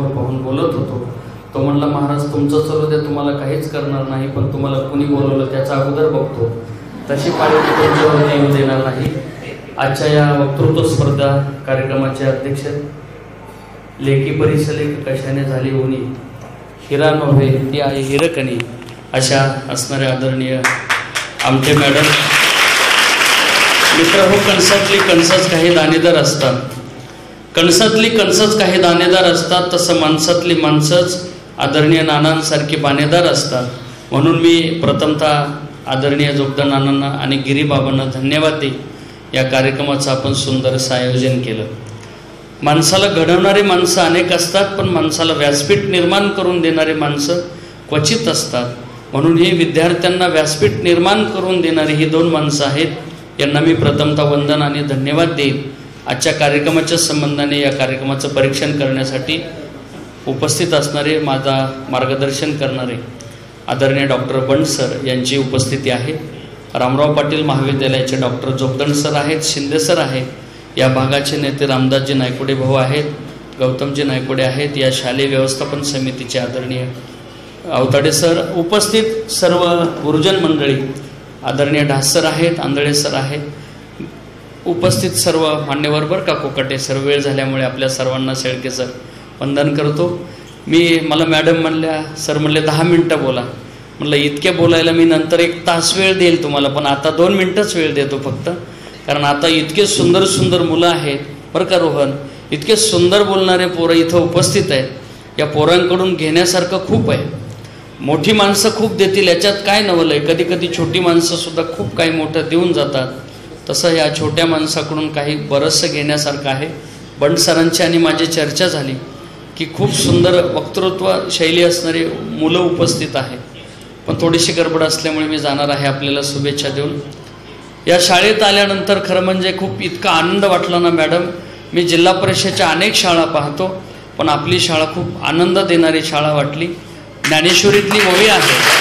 समोर पाहून बोलत होतो. तो म्हणला महाराज तुमचं चलो द्या तुम्हाला काहीच करणार नाही पण तुम्हाला कुणी बोलवलं त्याचा अगोदर बघतो. तशी पाळी तुमच्यावर येऊ देणार नाही. आजच्या या वक्तृत्व स्पर्धा कार्यक्रमाचे अध्यक्ष लेखी परिसलेख कशाने झाली होणी? हिरा नव्हे ती आहे हिरकणी अशा असणाऱ्या आदरणीय आमचे मॅडम. मित्र हो कणसातली कणसाच काही दाणेदार असतात. कणसातली कणसच काही दाणेदार असतात तसं माणसातली माणसंच आदरणीय नानांसारखी बाणेदार असतात. म्हणून मी प्रथमतः आदरणीय जोगदानांना आणि गिरीबाबांना धन्यवाद देईन. या कार्यक्रमाचं आपण सुंदरसं आयोजन केलं. माणसाला घडवणारी माणसं अनेक असतात पण माणसाला व्यासपीठ निर्माण करून देणारी माणसं क्वचित असतात. म्हणून ही विद्यार्थ्यांना व्यासपीठ निर्माण करून देणारी ही दोन माणसं आहेत यांना मी प्रथमतः वंदन आणि धन्यवाद देईन. आजच्या कार्यक्रमाच्या संबंधाने या कार्यक्रमाचं परीक्षण करण्यासाठी उपस्थित असणारे माझा मार्गदर्शन करणारे आदरणीय डॉक्टर बंड सर यांची उपस्थिती आहे. रामराव पाटील महाविद्यालयाचे डॉक्टर जोगदंड सर आहेत शिंदे सर आहेत या भागाचे नेते रामदासजी नायकोडे भाऊ आहेत गौतमजी नायकोडे आहेत या शालेय व्यवस्थापन समितीचे आदरणीय अवताडे सर उपस्थित सर्व गुरुजन मंडळी आदरणीय ढास सर आहेत आंधळे सर आहेत उपस्थित सर्व मान्यवर बरं का कोकटे? सर्व वेळ झाल्यामुळे आपल्या सर्वांना शेळके सर वंदन करतो. मी मला मॅडम म्हणल्या सर म्हणले दहा मिनटं बोला. म्हणलं इतक्या बोलायला मी नंतर एक तास वेळ देईल तुम्हाला पण आता दोन मिनटंच वेळ देतो फक्त. कारण आता इतके सुंदर सुंदर मुलं आहेत बरं का रोहन? इतके सुंदर बोलणारे पोरं इथं उपस्थित आहेत. या पोरांकडून घेण्यासारखं खूप आहे. मोठी माणसं खूप देतील याच्यात काय नवलं आहे कधी कधी छोटी माणसंसुद्धा खूप काही मोठं देऊन जातात. तसं या छोट्या माणसाकडून काही बरंचसं घेण्यासारखं आहे. बंड सरांची आणि माझी चर्चा झाली की खूप सुंदर वक्तृत्व शैली असणारी मुलं उपस्थित आहे. पण थोडीशी गडबड असल्यामुळे मी जाणार आहे आपल्याला शुभेच्छा देऊन. या शाळेत आल्यानंतर खरं म्हणजे खूप इतका आनंद वाटला ना मॅडम. मी जिल्हा परिषदेच्या अनेक शाळा पाहतो पण आपली शाळा खूप आनंद देणारी शाळा वाटली. ज्ञानेश्वरीतली ओळी आहे.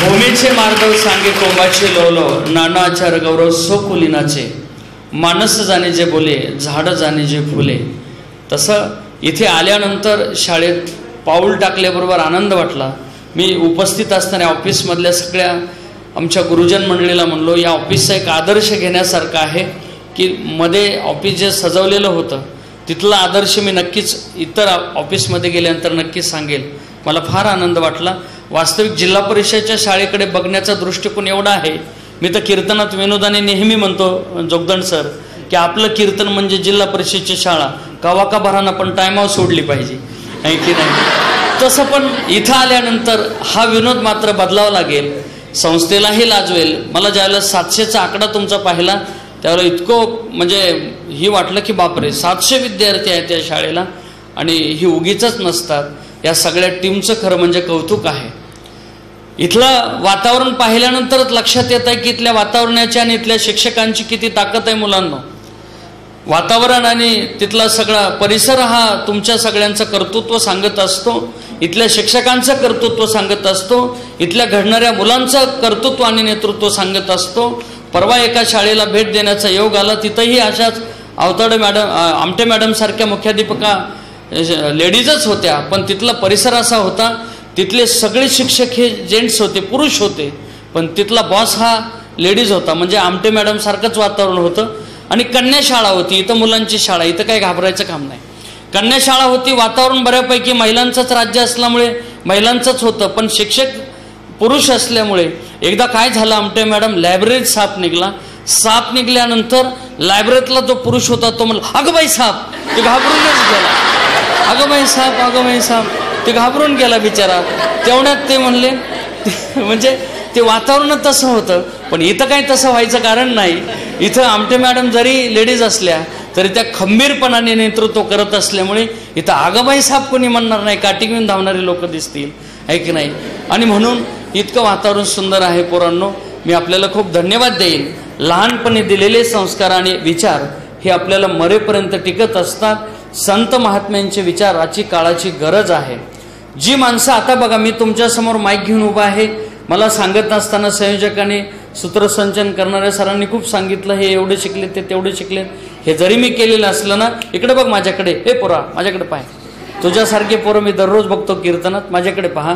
भूमीचे मार्दव सांगे कोंबाचे लोलो नानाचार गौरव सो कुलिनाचे मानस जाणे जे बोले झाडं जाणे जे फुले. तसं इथे आल्यानंतर शाळेत पाऊल टाकल्याबरोबर आनंद वाटला. मी उपस्थित असणाऱ्या ऑफिसमधल्या सगळ्या आमच्या गुरुजन मंडळीला म्हणलो या ऑफिसचा एक आदर्श घेण्यासारखा आहे की मध्ये ऑफिस जे सजवलेलं होतं तिथला आदर्श मी नक्कीच इतर ऑफिसमध्ये गेल्यानंतर नक्कीच सांगेल. मला फार आनंद वाटला. वास्तविक जिल्हा परिषदेच्या शाळेकडे बघण्याचा दृष्टिकोन एवढा आहे. मी तर कीर्तनात विनोदाने नेहमी म्हणतो जोगदंड सर की आपलं कीर्तन म्हणजे जिल्हा परिषदेची शाळा. कवा का भरानं पण टायमावर सोडली पाहिजे. आहे की नाही? तसं पण इथं आल्यानंतर हा विनोद मात्र बदलावा लागेल. संस्थेलाही लाजवेल. मला ज्यावेळेला सातशेचा आकडा तुमचा पाहिला त्यावेळेला इतकं म्हणजे ही वाटलं की बापरे सातशे विद्यार्थी आहेत त्या शाळेला आणि ही उगीच नसतात. या सगळ्या टीमचं खरं म्हणजे कौतुक आहे. इथलं वातावरण पाहिल्यानंतरच लक्षात येत आहे की इथल्या वातावरणाची आणि इथल्या शिक्षकांची किती ताकद आहे मुलांना. वातावरण आणि तिथला सगळा परिसर हा तुमच्या सगळ्यांचं कर्तृत्व सांगत असतो. इथल्या शिक्षकांचं कर्तृत्व सांगत असतो. इथल्या घडणाऱ्या मुलांचं कर्तृत्व आणि नेतृत्व सांगत असतो. परवा एका शाळेला भेट देण्याचा योग आला. तिथंही अशाच अवताडे मॅडम आमटे मॅडमसारख्या मुख्याधिपका मुख्याध्यापिका लेडीजच होत्या पण तिथला परिसर असा होता तिथले सगळे शिक्षक हे जेंट्स होते पुरुष होते पण तिथला बॉस हा लेडीज होता. म्हणजे आमटे मॅडमसारखंच वातावरण होतं. आणि कन्या शाळा होती इथं मुलांची शाळा इथं काही घाबरायचं काम नाही. कन्या शाळा होती वातावरण बऱ्यापैकी महिलांचंच राज्य असल्यामुळे महिलांचंच होतं पण शिक्षक पुरुष असल्यामुळे एकदा काय झालं आमटे मॅडम लायब्ररीत साप निघला. साप निघल्यानंतर लायब्ररीतला जो पुरुष होता तो म्हणला अगं बाई साप तो घाबरूनच गेला. अगं बाई साप अगं बाई साप ते घाबरून गेला बिचारा. तेवढ्यात ते म्हणले म्हणजे ते वातावरणच तसं होतं पण इथं काही तसं व्हायचं कारण नाही. इथं आमटे मॅडम जरी लेडीज असल्या तरी त्या खंबीरपणाने नेतृत्व करत असल्यामुळे इथं आगबाई साप कोणी म्हणणार नाही काठी घेऊन धावणारे लोक दिसतील आहे की नाही? आणि म्हणून इतकं वातावरण सुंदर आहे पोरांनो. मी आपल्याला खूप धन्यवाद देईन. लहानपणी दिलेले संस्कार आणि विचार हे आपल्याला मरेपर्यंत टिकत असतात. संत महात्म्यांचे विचाराची काळाची गरज आहे. जी माणसं आता बघा मी तुमच्यासमोर माईक घेऊन उभा आहे. मला सांगत नसताना संयोजकाने सूत्रसंचन करणाऱ्या सरांनी खूप सांगितलं हे एवढे शिकले ते तेवढे शिकले हे जरी मी केलेलं असलं ना इकडे बघ माझ्याकडे. हे पोरा माझ्याकडे पाय. तुझ्यासारखे पोरं मी दररोज बघतो कीर्तनात. माझ्याकडे पहा.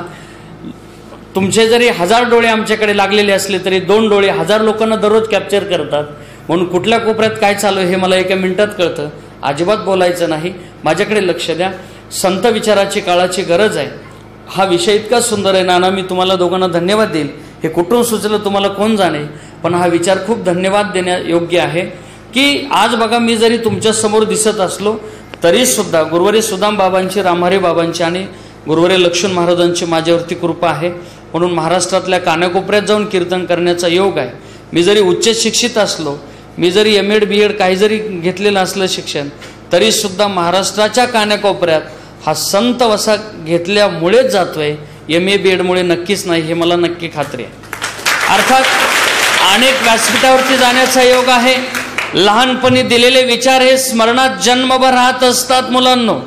तुमचे जरी हजार डोळे आमच्याकडे लागलेले असले तरी दोन डोळे हजार लोकांना दररोज कॅप्चर करतात. म्हणून कुठल्या कोपऱ्यात काय चालू आहे हे मला एका मिनिटात कळतं. अजिबात बोलायचं नाही. माझ्याकडे लक्ष द्या. संत विचाराची काळाची गरज आहे. हा विषय इतका सुंदर आहे नाना मी तुम्हाला दोघांना धन्यवाद देईल. हे कुठून सुचलं तुम्हाला कोण जाणे? पण हा विचार खूप धन्यवाद देण्या योग्य आहे की आज बघा मी जरी तुमच्यासमोर दिसत असलो तरीसुद्धा गुरुवारी सुदाम बाबांची रामहरे बाबांची आणि गुरुवारी लक्ष्मण महाराजांची माझ्यावरती कृपा आहे. म्हणून महाराष्ट्रातल्या कानाकोपऱ्यात जाऊन कीर्तन करण्याचा योग आहे. मी जरी उच्च शिक्षित असलो मी जरी एम एड बी एड काही जरी घेतलेलं असलं शिक्षण तरीसुद्धा महाराष्ट्राच्या कानाकोपऱ्यात हा संत वसा घेतल्यामुळेच जातोय. एम ए बी एडमुळे नक्कीच नाही हे मला नक्की खात्री आहे. अर्थात अनेक व्यासपीठावरती जाण्याचा योग आहे. लहानपणी दिलेले विचार हे स्मरणात जन्मभर राहत असतात मुलांनो.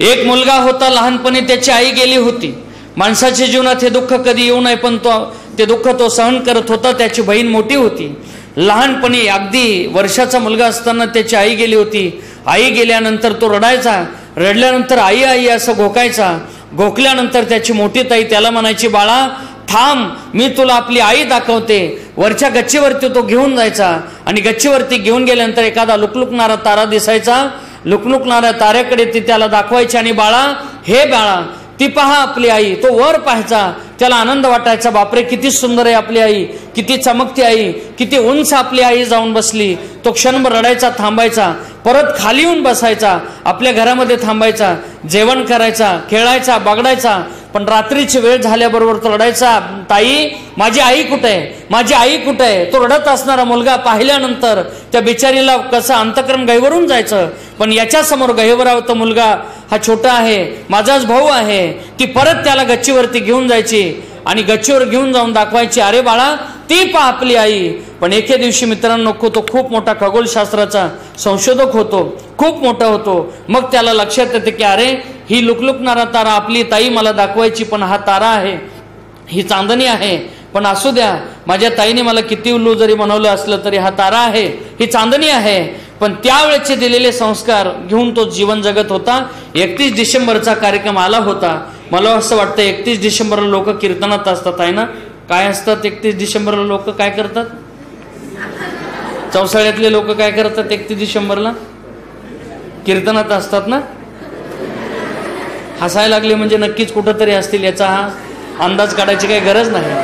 एक मुलगा होता लहानपणी त्याची आई गेली होती. माणसाच्या जीवनात हे दुःख कधी येऊ नये पण तो ते दुःख तो सहन करत होता त्याची बहीण मोठी होती. लहानपणी अगदी वर्षाचा मुलगा असताना त्याची आई गेली होती. आई गेल्यानंतर तो रडायचा. रडल्यानंतर आई आई असं घोकायचा. घोकल्यानंतर त्याची मोठी ताई त्याला म्हणायची बाळा थांब मी तुला आपली आई दाखवते. वरच्या गच्चीवरती तो घेऊन जायचा आणि गच्चीवरती घेऊन गेल्यानंतर एखादा लुकलुकणारा तारा दिसायचा. लुकलुकणाऱ्या ताऱ्याकडे ती त्याला दाखवायची आणि बाळा हे बाळा ती पहा आपली आई. तो वर पाहायचा. त्याला आनंद वाटायचा बापरे किती सुंदर आहे आपली आई किती चमकती आई किती उंच आपली आई जाऊन बसली. तो क्षणभर रडायचा थांबायचा परत खाली येऊन बसायचा आपल्या घरामध्ये थांबायचा जेवण करायचा खेळायचा बागडायचा पण रात्रीची वेळ झाल्याबरोबर तो रडायचा ताई माझी आई कुठे? आहे माझी आई कुठे? आहे तो रडत असणारा मुलगा पाहिल्यानंतर त्या बिचारीला कसं अंतकरण गहिवरून जायचं? पण याच्यासमोर समोर तो मुलगा हा छोटा आहे माझाच भाऊ आहे ती परत त्याला गच्चीवरती घेऊन जायची आणि गच्चीवर घेऊन जाऊन दाखवायची अरे बाळा ती पा आपली आई. पण एके दिवशी मित्रांनो तो खूप मोठा खगोलशास्त्राचा संशोधक होतो. खूप मोठा होतो. मग त्याला लक्षात येते की अरे ही लुकलुकणारा तारा आपली ताई मला दाखवायची पण हा तारा आहे. ही चांदणी आहे. पण असू द्या माझ्या ताईने मला किती उल्लू जरी बनवलं असलं तरी हा तारा आहे. ही चांदणी आहे. पण त्यावेळेचे दिलेले संस्कार घेऊन तो जीवन जगत होता. एकतीस डिसेंबरचा कार्यक्रम आला होता. मला असं वाटतं एकतीस डिसेंबरला लोक कीर्तनात असतात आहे ना? काय असतात एकतीस डिसेंबरला लोक? काय करतात? चौसाळ्यातले लोक काय करतात एकतीस डिसेंबरला? कीर्तनात असतात ना? हसायला लागले म्हणजे नक्कीच कुठंतरी असतील याचा हा अंदाज काढायची काही गरज नाही.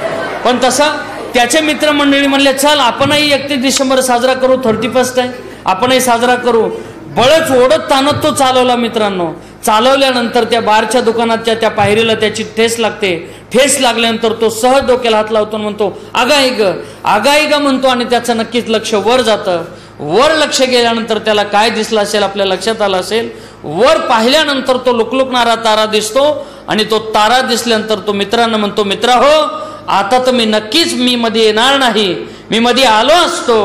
पण तसा त्याचे मित्रमंडळी म्हणले चल आपणही एकतीस डिसेंबर साजरा करू थर्टी फर्स्ट आहे. आपणही साजरा करू. बळच ओढत ताणत तो चालवला मित्रांनो. चालवल्यानंतर त्या बारच्या दुकानाच्या त्या पायरीला त्याची ठेस लागते. ठेस लागल्यानंतर तो सहज डोक्याला हात लावतो म्हणतो आगाई ग. आगाई ग म्हणतो आणि त्याचं नक्कीच लक्ष वर जातं. वर लक्ष गेल्यानंतर त्याला काय दिसलं असेल आपल्या लक्षात आलं असेल? वर पाहिल्यानंतर तो लुकलुकणारा तारा दिसतो आणि तो तारा दिसल्यानंतर तो मित्रांना म्हणतो मित्रा हो आता तर मी नक्कीच मी मध्ये येणार नाही. मी मध्ये आलो असतो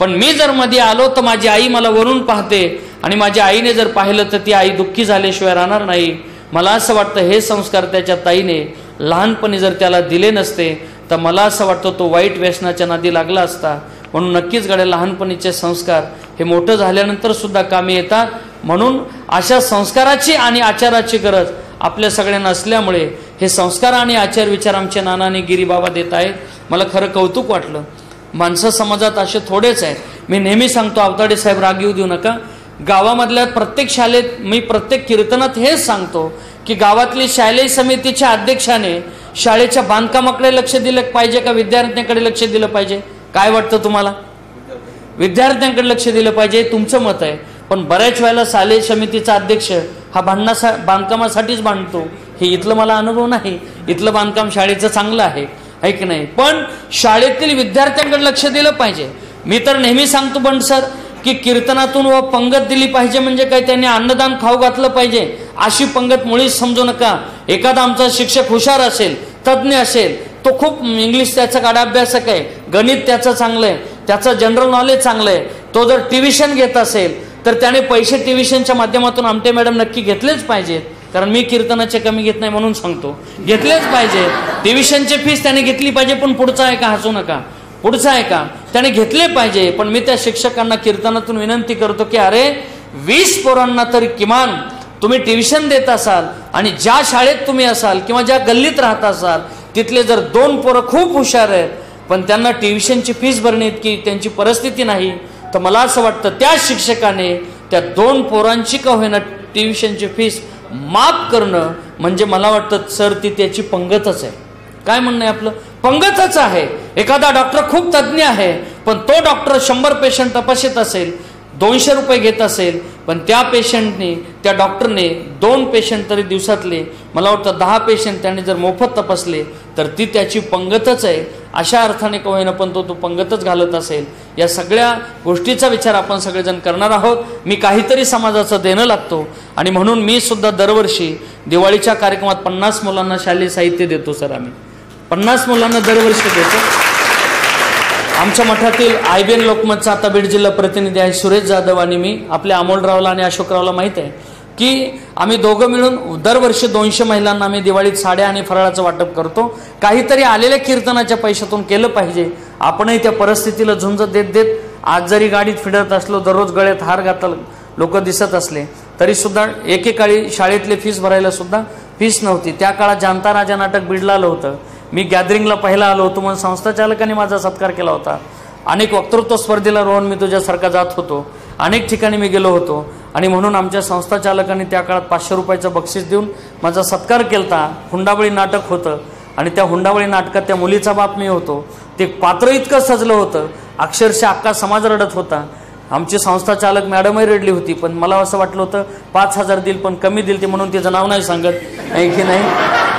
पण मी जर मध्ये आलो तर माझी आई मला वरून पाहते. आणि माझ्या आईने जर पाहिलं तर ती आई दुःखी झाल्याशिवाय राहणार नाही. मला असं वाटतं हे संस्कार त्याच्या ताईने लहानपणी जर त्याला दिले नसते तर मला असं वाटतं तो वाईट व्यसनाच्या नादी लागला असता. म्हणून नक्कीच गड्या लहानपणीचे संस्कार हे मोठं झाल्यानंतर सुद्धा कामी येतात. म्हणून अशा संस्काराची आणि आचाराची गरज आपल्या सगळ्यांना असल्यामुळे हे संस्कार आणि आचार विचार आमच्या नानाने गिरीबाबा देत आहेत. मला खरं कौतुक वाटलं. माणसं समाजात असे थोडेच आहेत. मी नेहमी सांगतो आवताडे साहेब राग येऊ देऊ नका. गावामधल्या प्रत्येक शाळेत मी प्रत्येक कीर्तनात हेच सांगतो की गावातली शालेय समितीच्या अध्यक्षाने शाळेच्या बांधकामाकडे लक्ष दिलं पाहिजे का विद्यार्थ्यांकडे लक्ष दिलं पाहिजे? काय वाटतं तुम्हाला? विद्यार्थ्यांकडे लक्ष दिलं पाहिजे तुमचं मत आहे. पण बऱ्याच वेळेला शालेय समितीचा अध्यक्ष हा बांधण्यासा बांधकामासाठीच बांधतो हे इथलं मला अनुभव नाही. इथलं बांधकाम शाळेचं चांगलं आहे आहे की नाही? पण शाळेतील विद्यार्थ्यांकडे लक्ष दिलं पाहिजे. मी तर नेहमी सांगतो पण सर की कीर्तनातून व पंगत दिली पाहिजे म्हणजे काय? त्यांनी अन्नदान खाऊ घातलं पाहिजे. अशी पंगत मुळीच समजू नका. एखादा आमचा शिक्षक हुशार असेल तज्ज्ञ असेल तो खूप इंग्लिश त्याचा गाडा अभ्यासक आहे. गणित त्याचं चांगलं आहे. त्याचं जनरल नॉलेज चांगलं आहे. तो जर ट्युशन घेत असेल तर त्याने पैसे ट्युशनच्या माध्यमातून आमटे मॅडम नक्की घेतलेच पाहिजेत. कारण मी कीर्तनाचे कमी घेत नाही म्हणून सांगतो. घेतलेच पाहिजे. ट्युशनचे फीस त्याने घेतली पाहिजे पण पुढचा आहे का? हसू नका. पुढचा आहे का? त्याने घेतले पाहिजे. पण मी त्या शिक्षकांना कीर्तनातून विनंती करतो की अरे वीस पोरांना तरी किमान तुम्ही ट्युशन देत असाल आणि ज्या शाळेत तुम्ही असाल किंवा ज्या गल्लीत राहत असाल तिथले जर दोन पोरं खूप हुशार आहेत पण त्यांना ट्युशनची फीस भरणे इतकी त्यांची परिस्थिती नाही तर मला असं वाटतं त्या शिक्षकाने त्या दोन पोरांची का होईना ट्युशनची फीस माफ करणं म्हणजे मला वाटतं सर ती त्याची पंगतच आहे. काय म्हणणं आहे आपलं? पंगतच आहे. एखादा डॉक्टर खूप तज्ज्ञ आहे पण तो डॉक्टर शंभर पेशंट तपासत असेल दोनशे रुपये घेत असेल पण त्या पेशंटने त्या डॉक्टरने दोन पेशंट तरी दिवसातले मला वाटतं दहा पेशंट त्याने जर मोफत तपासले तर ती त्याची पंगतच आहे. अशा अर्थाने का होईना पण तो तो पंगतच घालत असेल. या सगळ्या गोष्टीचा विचार आपण सगळेजण करणार आहोत. मी काहीतरी समाजाचं देणं लागतो. आणि म्हणून मी सुद्धा दरवर्षी दिवाळीच्या कार्यक्रमात पन्नास मुलांना शालेय साहित्य देतो सर आम्ही. पन्नास मुलांना दरवर्षी देतो. आमच्या मठातील आय बी एन लोकमतचा आता बीड जिल्हा प्रतिनिधी आहे सुरेश जाधव आणि मी. आपल्या अमोलरावला आणि अशोकरावला माहीत आहे की आम्ही दोघं मिळून दरवर्षी दोनशे महिलांना आम्ही दिवाळीत साड्या आणि फराळाचं वाटप करतो. काहीतरी आलेल्या कीर्तनाच्या पैशातून केलं पाहिजे. आपणही त्या परिस्थितीला झुंज देत देत आज जरी गाडीत फिरत असलो दररोज गळ्यात हार घातल लोक दिसत असले तरी सुद्धा एकेकाळी शाळेतले फीस भरायला सुद्धा फीस नव्हती. त्या काळात जानता राजा नाटक बिडला आलं होतं. मी गॅदरिंगला पहिला आलो होतो म्हणून संस्था चालकाने माझा सत्कार केला होता. अनेक वक्तृत्व स्पर्धेला रोहन मी तुझ्यासारखा जात होतो. अनेक ठिकाणी मी गेलो होतो. आणि म्हणून आमच्या संस्था चालकांनी त्या काळात पाचशे रुपयाचं बक्षीस देऊन माझा सत्कार केलता. हुंडाबळी नाटक होतं. आणि त्या हुंडावळी नाटकात त्या मुलीचा बाप मी होतो. ते पात्र इतकं सजलं होतं. अक्षरशः अख्खा समाज रडत होता. आमची संस्था चालक मॅडमही रडली होती. पण मला असं वाटलं होतं पाच हजार देईल पण कमी देईल ते म्हणून तिचं नाव नाही सांगत. आहे की नाही?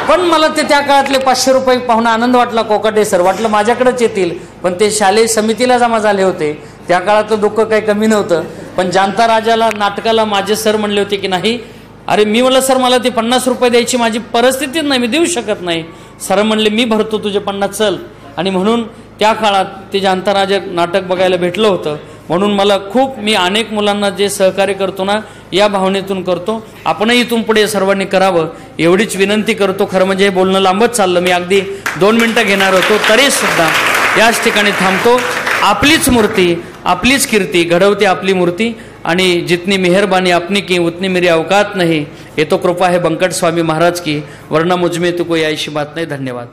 पण मला ते त्या काळातले पाचशे रुपये पाहून आनंद वाटला. कोकाटे सर वाटलं माझ्याकडेच येतील. पण ते शालेय समितीला जमा झाले होते. त्या काळातलं दुःख काही कमी नव्हतं. पण जाणता राजाला नाटकाला माझे सर म्हणले होते की नाही अरे मी म्हणलं सर मला ते पन्नास रुपये द्यायची माझी परिस्थितीच नाही मी देऊ शकत नाही. सर म्हणले मी भरतो तुझे पन्नास चल. आणि म्हणून त्या काळात ते जाणता राजा नाटक बघायला भेटलं होतं. म्हणून मला खूप मी अनेक मुलांना जे सहकार्य करतो ना या भावनेतून करतो. आपणही इथून पुढे सर्वांनी करावं. एवढीच विनंती करतो. खरं म्हणजे हे बोलणं लांबच चाललं. मी अगदी दोन मिनटं घेणार होतो. तरी सुद्धा याच ठिकाणी थांबतो. आपलीच मूर्ती आपलीच कीर्ती घडवते आपली मूर्ती आणि जितनी मेहरबानी आपनी की उतनी मेरी अवकात नाही. येतो कृपा है बंकट स्वामी महाराज की. वर्ण मुझमे तो कोई ऐशी बात नाही. धन्यवाद.